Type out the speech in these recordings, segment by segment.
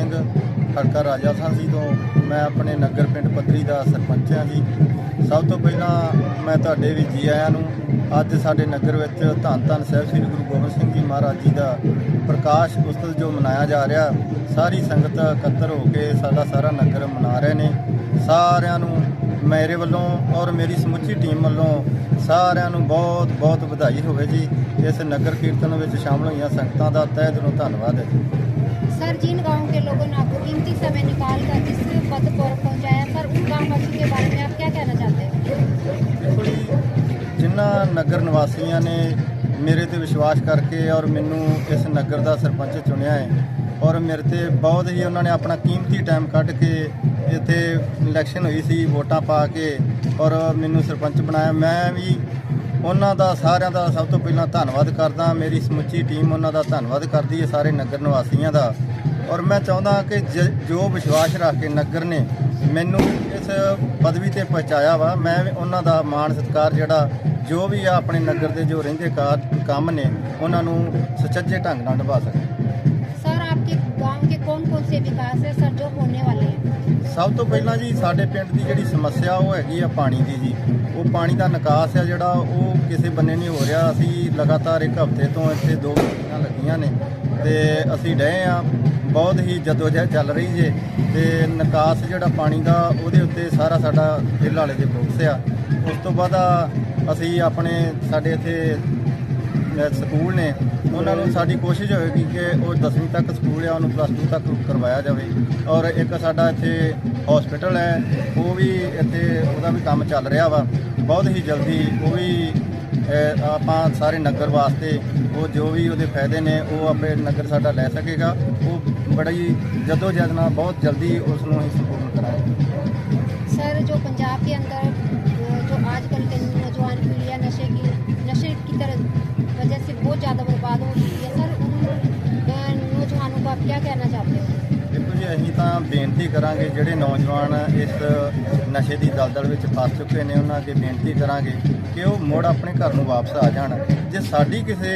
ਸਿੰਘ ਪਿੰਡਾ ਰਾਜਾ ਸਾਂਸੀ ਤੋਂ, ਮੈਂ ਆਪਣੇ ਨਗਰ ਪਿੰਡ ਪੱਧਰੀ ਦਾ ਸਰਪੰਚ ਹਾਂ ਜੀ। ਸਭ ਤੋਂ ਪਹਿਲਾਂ ਮੈਂ ਤੁਹਾਡੇ ਵੀ ਜੀ ਆਇਆਂ ਨੂੰ, ਅੱਜ ਸਾਡੇ ਨਗਰ ਵਿੱਚ ਧੰਨ ਧੰਨ ਸਾਹਿਬ ਸ੍ਰੀ ਗੁਰੂ ਗੋਬਿੰਦ ਸਿੰਘ ਜੀ ਮਹਾਰਾਜ ਜੀ ਦਾ ਪ੍ਰਕਾਸ਼ ਉਤਸਵ ਜੋ ਮਨਾਇਆ ਜਾ ਰਿਹਾ, ਸਾਰੀ ਸੰਗਤ ਇਕੱਤਰ ਹੋ ਕੇ ਸਾਡਾ ਸਾਰਾ ਨਗਰ ਮਨਾ ਰਹੇ ਨੇ। ਸਾਰਿਆਂ ਨੂੰ ਮੇਰੇ ਵੱਲੋਂ ਔਰ ਮੇਰੀ ਸਮੁੱਚੀ ਟੀਮ ਵੱਲੋਂ ਸਾਰਿਆਂ ਨੂੰ ਬਹੁਤ ਬਹੁਤ ਵਧਾਈ ਹੋਵੇ ਜੀ। ਇਸ ਨਗਰ ਕੀਰਤਨ ਵਿੱਚ ਸ਼ਾਮਲ ਹੋਈਆਂ ਸੰਗਤਾਂ ਦਾ ਤਹਿ ਦਿਲੋਂ ਧੰਨਵਾਦ ਹੈ सर जिन गांव के लोगों ने आपको कीमती समय निकाल कर इस पद पर पहुंचाया सर उन गांववासियों के बारे में आप क्या कहना चाहते हैं ਦੇਖੋ ਜੀ ਜਿਨ੍ਹਾਂ ਨਗਰ ਨਿਵਾਸੀਆਂ ਨੇ ਮੇਰੇ ਤੇ ਵਿਸ਼ਵਾਸ ਕਰਕੇ ਔਰ ਮੈਨੂੰ ਇਸ ਨਗਰ ਦਾ ਸਰਪੰਚ ਚੁਣਿਆ ਹੈ ਔਰ ਮੇਰੇ ਤੇ ਬਹੁਤ ਹੀ ਉਹਨਾਂ ਨੇ ਆਪਣਾ ਕੀਮਤੀ ਟਾਈਮ ਕੱਢ ਕੇ ਇੱਥੇ ਇਲੈਕਸ਼ਨ ਹੋਈ ਸੀ ਵੋਟਾਂ ਪਾ ਕੇ ਔਰ ਮੈਨੂੰ ਸਰਪੰਚ ਬਣਾਇਆ ਮੈਂ ਵੀ ਉਹਨਾਂ ਦਾ ਸਾਰਿਆਂ ਦਾ ਸਭ ਤੋਂ ਪਹਿਲਾਂ ਧੰਨਵਾਦ ਕਰਦਾ ਮੇਰੀ ਸਮੁੱਚੀ ਟੀਮ ਉਹਨਾਂ ਦਾ ਧੰਨਵਾਦ ਕਰਦੀ ਹੈ ਸਾਰੇ ਨਗਰ ਨਿਵਾਸੀਆਂ ਦਾ ਔਰ ਮੈਂ ਚਾਹੁੰਦਾ ਕਿ ਜ- ਜੋ ਵਿਸ਼ਵਾਸ ਰੱਖ ਕੇ ਨਗਰ ਨੇ ਮੈਨੂੰ ਇਸ ਪਦਵੀ ਤੇ ਪਹੁੰਚਾਇਆ ਵਾ ਮੈਂ ਵੀ ਉਹਨਾਂ ਦਾ ਮਾਣ ਸਤਿਕਾਰ ਜਿਹੜਾ ਜੋ ਵੀ ਆ ਆਪਣੇ ਨਗਰ ਦੇ ਜੋ ਰਹਿੰਦੇ ਕਾਰ ਕੰਮ ਨੇ ਉਹਨਾਂ ਨੂੰ ਸੁਚੱਜੇ ਢੰਗ ਨਾਲ ਨਿਭਾ ਸਕਾਂ सर आपके गांव के कौन कौन से विकास है सर जो होने वाले हैं ਸਭ ਤੋਂ ਪਹਿਲਾਂ ਜੀ ਸਾਡੇ ਪਿੰਡ ਦੀ ਜਿਹੜੀ ਸਮੱਸਿਆ ਉਹ ਹੈਗੀ ਆ ਪਾਣੀ ਦੀ ਜੀ। ਉਹ ਪਾਣੀ ਦਾ ਨਿਕਾਸ ਆ ਜਿਹੜਾ, ਉਹ ਕਿਸੇ ਬੰਨੇ ਨਹੀਂ ਹੋ ਰਿਹਾ। ਅਸੀਂ ਲਗਾਤਾਰ ਇੱਕ ਹਫ਼ਤੇ ਤੋਂ ਇੱਥੇ ਦੋ ਮੀਟਿੰਗਾਂ ਲੱਗੀਆਂ ਨੇ ਤੇ ਅਸੀਂ ਡਏ ਆ। ਬਹੁਤ ਹੀ ਜਦੋਜਹਿਦ ਚੱਲ ਰਹੀ ਜੇ ਤੇ ਨਿਕਾਸ ਜਿਹੜਾ ਪਾਣੀ ਦਾ, ਉਹਦੇ ਉੱਤੇ ਸਾਰਾ ਸਾਡਾ ਦਿਲ ਵਾਲੇ ਦੇ ਫੋਕਸ ਆ। ਉਸ ਤੋਂ ਬਾਅਦ ਅਸੀਂ ਆਪਣੇ, ਸਾਡੇ ਇੱਥੇ ਸਕੂਲ ਨੇ ਉਹਨਾਂ ਨੂੰ ਸਾਡੀ ਕੋਸ਼ਿਸ਼ ਹੋਏਗੀ ਕਿ ਉਹ 10ਵੀਂ ਤੱਕ ਸਕੂਲ ਆ ਉਹਨੂੰ ਪਲੱਸ 2 ਤੱਕ ਕਰਵਾਇਆ ਜਾਵੇ ਔਰ ਇੱਕ ਸਾਡਾ ਇੱਥੇ ਹਸਪੀਟਲ ਹੈ ਉਹ ਵੀ ਇੱਥੇ ਉਹਦਾ ਵੀ ਕੰਮ ਚੱਲ ਰਿਹਾ ਵਾ ਬਹੁਤ ਹੀ ਜਲਦੀ ਉਹ ਵੀ ਅਹ, ਆਪਾਂ ਸਾਰੇ ਨਗਰ ਵਾਸਤੇ ਉਹ ਜੋ ਵੀ ਉਹਦੇ ਫਾਇਦੇ ਨੇ ਉਹ ਆਪਣੇ ਨਗਰ ਸਾਡਾ ਲੈ ਸਕੇਗਾ ਉਹ ਬੜੀ ਜੱਦੋ ਜਹਿਦ ਨਾਲ ਬਹੁਤ ਜਲਦੀ ਉਸ ਨੂੰ ਅਸੀਂ ਸੰਪੂਰਨ ਕਰਾਂਗੇ सर जो पंजाब के अंदर अ, जो आजकल के नौजवान पीढ़ी है नशे की नशे की तरह वजह से बहुत ज़्यादा बर्बाद हो चुकी है सर उन अ, नौजवानों को आप क्या कहना चाहते हो ਦੇਖੋ ਜੀ ਅਸੀਂ ਤਾਂ ਬੇਨਤੀ ਕਰਾਂਗੇ ਜਿਹੜੇ ਨੌਜਵਾਨ ਇਸ ਨਸ਼ੇ ਦੀ ਦਲਦਲ ਵਿੱਚ ਫਸ ਚੁੱਕੇ ਨੇ ਉਹਨਾਂ ਅੱਗੇ ਬੇਨਤੀ ਕਰਾਂਗੇ ਕਿ ਉਹ ਮੁੜ ਆਪਣੇ ਘਰ ਨੂੰ ਵਾਪਸ ਆ ਜਾਣ ਜੇ ਸਾਡੀ ਕਿਸੇ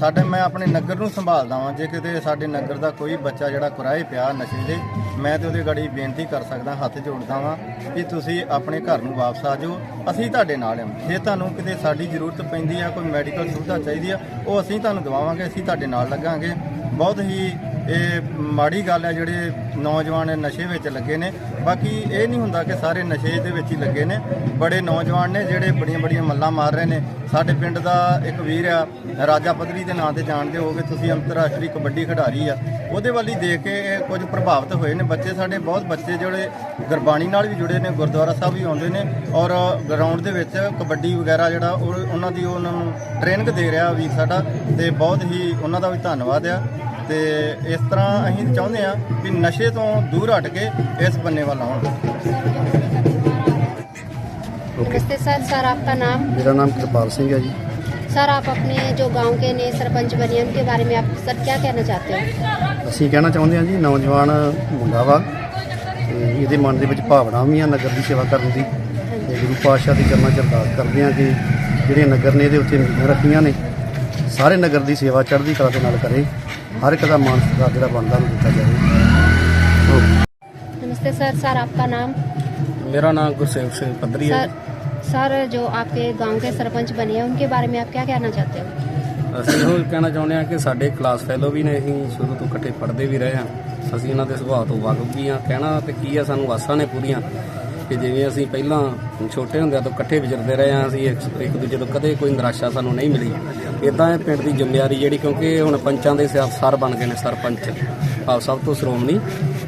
ਸਾਡੇ ਮੈਂ ਆਪਣੇ ਨਗਰ ਨੂੰ ਸੰਭਾਲਦਾ ਵਾਂ। ਜੇ ਕਿਤੇ ਸਾਡੇ ਨਗਰ ਦਾ ਕੋਈ ਬੱਚਾ ਜਿਹੜਾ ਕੁਰਾਏ ਪਿਆ ਨਸ਼ੇ ਦੇ, ਮੈਂ ਤੇ ਉਹਦੇ ਗਾੜੀ ਬੇਨਤੀ ਕਰ ਸਕਦਾ, ਹੱਥ ਜੋੜਦਾ ਵਾਂ ਕਿ ਤੁਸੀਂ ਆਪਣੇ ਘਰ ਨੂੰ ਵਾਪਸ ਆ ਜਾਓ। ਅਸੀਂ ਤੁਹਾਡੇ ਨਾਲ ਹਾਂ ਜੇ ਤੁਹਾਨੂੰ ਕਿਤੇ ਸਾਡੀ ਜ਼ਰੂਰਤ ਪੈਂਦੀ ਆ, ਕੋਈ ਮੈਡੀਕਲ ਸੁਵਿਧਾ ਚਾਹੀਦੀ ਆ, ਉਹ ਅਸੀਂ ਤੁਹਾਨੂੰ ਦਵਾਵਾਂਗੇ, ਅਸੀਂ ਤੁਹਾਡੇ ਨਾਲ ਲੱਗਾਂਗੇ। ਬਹੁਤ ਹੀ ਇਹ ਮਾੜੀ ਗੱਲ ਹੈ, ਜਿਹੜੇ ਨੌਜਵਾਨ ਨਸ਼ੇ ਵਿੱਚ ਲੱਗੇ ਨੇ। ਬਾਕੀ ਇਹ ਨਹੀਂ ਹੁੰਦਾ ਕਿ ਸਾਰੇ ਨਸ਼ੇ ਦੇ ਵਿੱਚ ਹੀ ਲੱਗੇ ਨੇ। ਬੜੇ ਨੌਜਵਾਨ ਨੇ ਜਿਹੜੇ ਬੜੀਆਂ ਬੜੀਆਂ ਮੱਲਾਂ ਮਾਰ ਰਹੇ ਨੇ। ਸਾਡੇ ਪਿੰਡ ਦਾ ਇੱਕ ਵੀਰ ਆ, ਰਾਜਾ ਪਦਰੀ ਦੇ ਨਾਂ ਤੇ ਜਾਣਦੇ ਹੋਗੇ ਤੁਸੀਂ ਅੰਤਰਰਾਸ਼ਟਰੀ ਕਬੱਡੀ ਖਿਡਾਰੀ ਆ। ਉਹਦੇ ਵੱਲ ਹੀ ਦੇਖ ਕੇ ਇਹ ਕੁਝ ਪ੍ਰਭਾਵਿਤ ਹੋਏ ਨੇ। ਬੱਚੇ ਸਾਡੇ ਬਹੁਤ ਬੱਚੇ ਜਿਹੜੇ ਗੁਰਬਾਣੀ ਨਾਲ ਵੀ ਜੁੜੇ ਨੇ, ਗੁਰਦੁਆਰਾ ਸਾਹਿਬ ਵੀ ਆਉਂਦੇ ਨੇ ਔਰ ਗਰਾਊਂਡ ਦੇ ਵਿੱਚ ਕਬੱਡੀ ਵਗੈਰਾ ਜਿਹੜਾ ਉਹ, ਉਹਨਾਂ ਦੀ ਉਹਨਾਂ ਨੂੰ ਟ੍ਰੇਨਿੰਗ ਦੇ ਰਿਹਾ ਵੀਰ ਸਾਡਾ ਤੇ ਬਹੁਤ ਹੀ ਉਹਨਾਂ ਦਾ ਵੀ ਧੰਨਵਾਦ ਆ। ਤੇ ਇਸ ਤਰ੍ਹਾਂ ਅਸੀਂ ਚਾਹੁੰਦੇ ਆ ਕਿ ਨਸ਼ੇ ਤੋਂ ਦੂਰ ਹਟ ਕੇ ਇਸ ਬੰਨੇ ਵੱਲ ਆਉਣ नमस्ते सर सर आपका नाम ਮੇਰਾ ਨਾਮ ਕਿਰਪਾਲ ਸਿੰਘ ਹੈ ਜੀ सर आप अपने जो गांव के नए सरपंच बने हैं उनके बारे में आप सर क्या कहना चाहते हो ਅਸੀਂ ਕਹਿਣਾ ਚਾਹੁੰਦੇ ਹਾਂ ਜੀ ਨੌਜਵਾਨ ਮੁੰਡਾ ਵਾ ਤੇ ਇਹਦੇ ਮਨ ਦੇ ਵਿੱਚ ਭਾਵਨਾ ਵੀ ਆ ਨਗਰ ਦੀ ਸੇਵਾ ਕਰਨ ਦੀ ਤੇ ਗੁਰੂ ਪਾਤਸ਼ਾਹ ਦੀ ਚਰਨਾਂ 'ਚ ਅਰਦਾਸ ਕਰਦੇ ਹਾਂ ਕਿ ਜਿਹੜੇ ਨਗਰ ਨੇ ਇਹਦੇ ਉੱਤੇ ਉਮੀਦਾਂ ਰੱਖੀਆਂ ਨੇ ਸਾਰੇ ਨਗਰ ਦੀ ਸੇਵਾ ਚੜ੍ਹਦੀ ਕਲਾ ਦੇ ਨਾਲ ਕਰੇ ਹਰ ਇੱਕ ਦਾ ਮਾਨ ਸਤਿਕਾਰ ਜਿਹੜਾ ਬਣਦਾ ਨੂੰ ਦਿੱਤਾ ਜਾਵੇ ਓਕੇ नमस्ते सर सर आपका नाम ਮੇਰਾ ਨਾਮ ਗੁਰਸੇਵ ਸਿੰਘ ਪੱਧਰੀ ਹੈ सर सर जो आपके गांव के सरपंच बने हैं उनके बारे में आप क्या कहना चाहते हो ਅਸੀਂ ਇਹੋ ਕਹਿਣਾ ਚਾਹੁੰਦੇ ਹਾਂ ਕਿ ਸਾਡੇ ਕਲਾਸ ਫੈਲੋ ਵੀ ਨੇ ਅਸੀਂ ਸ਼ੁਰੂ ਤੋਂ ਇਕੱਠੇ ਪੜ੍ਹਦੇ ਵੀ ਰਹੇ ਹਾਂ ਅਸੀਂ ਇਹਨਾਂ ਦੇ ਸੁਭਾਅ ਤੋਂ ਵਾਕਫ ਵੀ ਹਾਂ ਕਹਿਣਾ ਤੇ ਕੀ ਆ ਸਾਨੂੰ ਆਸਾਂ ਨੇ ਪੂਰੀਆਂ ਕਿ ਜਿਵੇਂ ਅਸੀਂ ਪਹਿਲਾਂ ਛੋਟੇ ਹੁੰਦਿਆਂ ਤੋਂ ਇਕੱਠੇ ਵਿਚਰਦੇ ਰਹੇ ਹਾਂ, ਅਸੀਂ ਇੱਕ ਇੱਕ ਦੂਜੇ ਤੋਂ ਕਦੇ ਕੋਈ ਨਿਰਾਸ਼ਾ ਸਾਨੂੰ ਨਹੀਂ ਮਿਲੀ। ਇਦਾਂ ਇਹ ਪਿੰਡ ਦੀ ਜ਼ਿੰਮੇਵਾਰੀ ਜਿਹੜੀ ਕਿਉਂਕਿ ਹੁਣ ਪੰਚਾਂ ਦੇ ਸਿਰ ਸਰ ਬਣ ਗਏ ਨੇ ਸਰਪੰਚ। ਆਪ ਸਭ ਤੋਂ ਸ਼੍ਰੋਮਣੀ।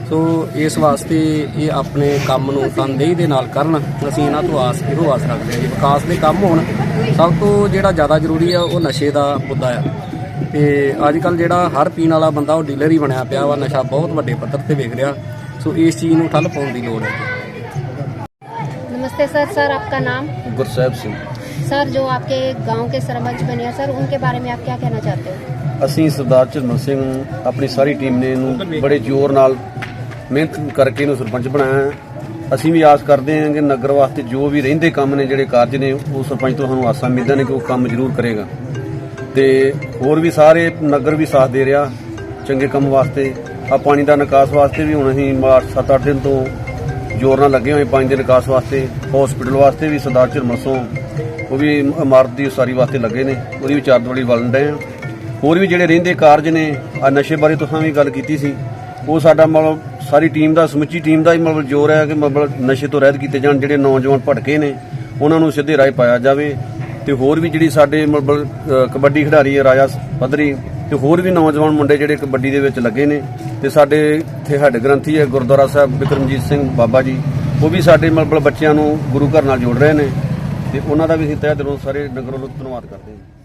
ਸੋ ਇਸ ਵਾਸਤੇ ਇਹ ਆਪਣੇ ਕੰਮ ਨੂੰ ਤਨਦੇਹੀ ਦੇ ਨਾਲ ਕਰਨ, ਅਸੀਂ ਇਹਨਾਂ ਤੋਂ ਆਸ ਇਹੋ ਆਸ ਰੱਖਦੇ ਹਾਂ ਜੀ। ਵਿਕਾਸ ਦੇ ਕੰਮ ਹੋਣ, ਸਭ ਤੋਂ ਜਿਹੜਾ ਜ਼ਿਆਦਾ ਜ਼ਰੂਰੀ ਆ, ਉਹ ਨਸ਼ੇ ਦਾ ਮੁੱਦਾ ਆ। ਤੇ ਅੱਜ ਕੱਲ ਜਿਹੜਾ ਹਰ ਪੀਣ ਵਾਲਾ ਬੰਦਾ ਉਹ ਡੀਲਰ ਹੀ ਬਣਿਆ ਪਿਆ ਵਾ, ਨਸ਼ਾ ਬਹੁਤ ਵੱਡੇ ਪੱਧਰ ਤੇ ਵੇਖ ਰਿਹਾ। ਸੋ ਇਸ ਚੀਜ਼ ਨੂੰ ਠੱਲ ਪਾਉਣ ਦੀ ਲੋੜ ਹੈ। नमस्ते सर सर आपका नाम ਗੁਰਸਹਿਬ ਸਿੰਘ सर जो आपके गांव के सरपंच बने हैं सर उनके बारे में आप क्या कहना चाहते हो ਅਸੀਂ ਸਰਦਾਰ ਚਰਮਨ ਸਿੰਘ ਆਪਣੀ ਸਾਰੀ ਟੀਮ ਨੇ ਇਹਨੂੰ ਬੜੇ ਜ਼ੋਰ ਨਾਲ ਮਿਹਨਤ ਕਰਕੇ ਇਹਨੂੰ ਸਰਪੰਚ ਬਣਾਇਆ ਹੈ। ਅਸੀਂ ਵੀ ਆਸ ਕਰਦੇ ਹਾਂ ਕਿ ਨਗਰ ਵਾਸਤੇ ਜੋ ਵੀ ਰਹਿੰਦੇ ਕੰਮ ਨੇ ਜਿਹੜੇ ਕਾਰਜ ਨੇ ਉਹ ਸਰਪੰਚ ਤੋਂ ਸਾਨੂੰ ਆਸਾਂ ਮਿਲਦਾ ਨੇ ਕਿ ਉਹ ਕੰਮ ਜ਼ਰੂਰ ਕਰੇਗਾ ਤੇ ਹੋਰ ਵੀ ਸਾਰੇ ਨਗਰ ਵੀ ਸਾਥ ਦੇ ਰਿਹਾ ਚੰਗੇ ਕੰਮ ਵਾਸਤੇ ਆ ਪਾਣੀ ਦਾ ਨਿਕਾਸ ਵਾਸਤੇ ਵੀ ਹੁਣ ਅਸੀਂ ਮਾਰਚ 7-8 ਦਿਨ ਤੋਂ ਜ਼ੋਰ ਨਾਲ ਲੱਗੇ ਹੋਏ ਪਾਣੀ ਦੇ ਵਿਕਾਸ ਵਾਸਤੇ ਹਸਪੀਟਲ ਵਾਸਤੇ ਵੀ ਸਰਦਾਰ ਝਰਮਸੋਂ ਉਹ ਵੀ ਇਮਾਰਤ ਦੀ ਉਸਾਰੀ ਵਾਸਤੇ ਲੱਗੇ ਨੇ, ਉਹਦੀ ਵੀ ਚਾਰ ਦਿਵਾਰੀ ਵਲਣ ਡਏ ਆ। ਹੋਰ ਵੀ ਜਿਹੜੇ ਰਹਿੰਦੇ ਕਾਰਜ ਨੇ ਆ ਨਸ਼ੇ ਬਾਰੇ ਤੁਸੀਂ ਵੀ ਗੱਲ ਕੀਤੀ ਸੀ। ਉਹ ਸਾਡਾ ਮਤਲਬ ਸਾਰੀ ਟੀਮ ਦਾ, ਸਮੁੱਚੀ ਟੀਮ ਦਾ ਹੀ ਮਤਲਬ ਜ਼ੋਰ ਹੈ ਕਿ ਮਤਲਬ ਨਸ਼ੇ ਤੋਂ ਰਹਿਤ ਕੀਤੇ ਜਾਣ ਜਿਹੜੇ ਨੌਜਵਾਨ ਭਟਕੇ ਨੇ, ਉਹਨਾਂ ਨੂੰ ਸਿੱਧੇ ਰਾਹ ਪਾਇਆ ਜਾਵੇ। ਤੇ ਹੋਰ ਵੀ ਜਿਹੜੀ ਸਾਡੇ ਮਤਲਬ ਕਬੱਡੀ ਖਿਡਾਰੀ ਹੈ ਰਾਜਾ ਪੱਧਰੀ, ਤੇ ਹੋਰ ਵੀ ਨੌਜਵਾਨ ਮੁੰਡੇ ਜਿਹੜੇ ਕਬੱਡੀ ਦੇ ਵਿੱਚ ਲੱਗੇ ਨੇ, ਤੇ ਸਾਡੇ ਇੱਥੇ ਹੈੱਡ ਗ੍ਰੰਥੀ ਹੈ ਗੁਰਦੁਆਰਾ ਸਾਹਿਬ ਬਿਕਰਮਜੀਤ ਸਿੰਘ ਬਾਬਾ ਜੀ, ਉਹ ਵੀ ਸਾਡੇ ਮਤਲਬ ਬੱਚਿਆਂ ਨੂੰ ਗੁਰੂ ਘਰ ਨਾਲ ਜੋੜ ਰਹੇ ਨੇ, ਤੇ ਉਹਨਾਂ ਦਾ ਵੀ ਅਸੀਂ ਤਹਿ ਦਿਲੋਂ ਸਾਰੇ ਨਗਰ ਵੱਲੋਂ ਧੰਨਵਾਦ ਕਰਦੇ ਹਾਂ।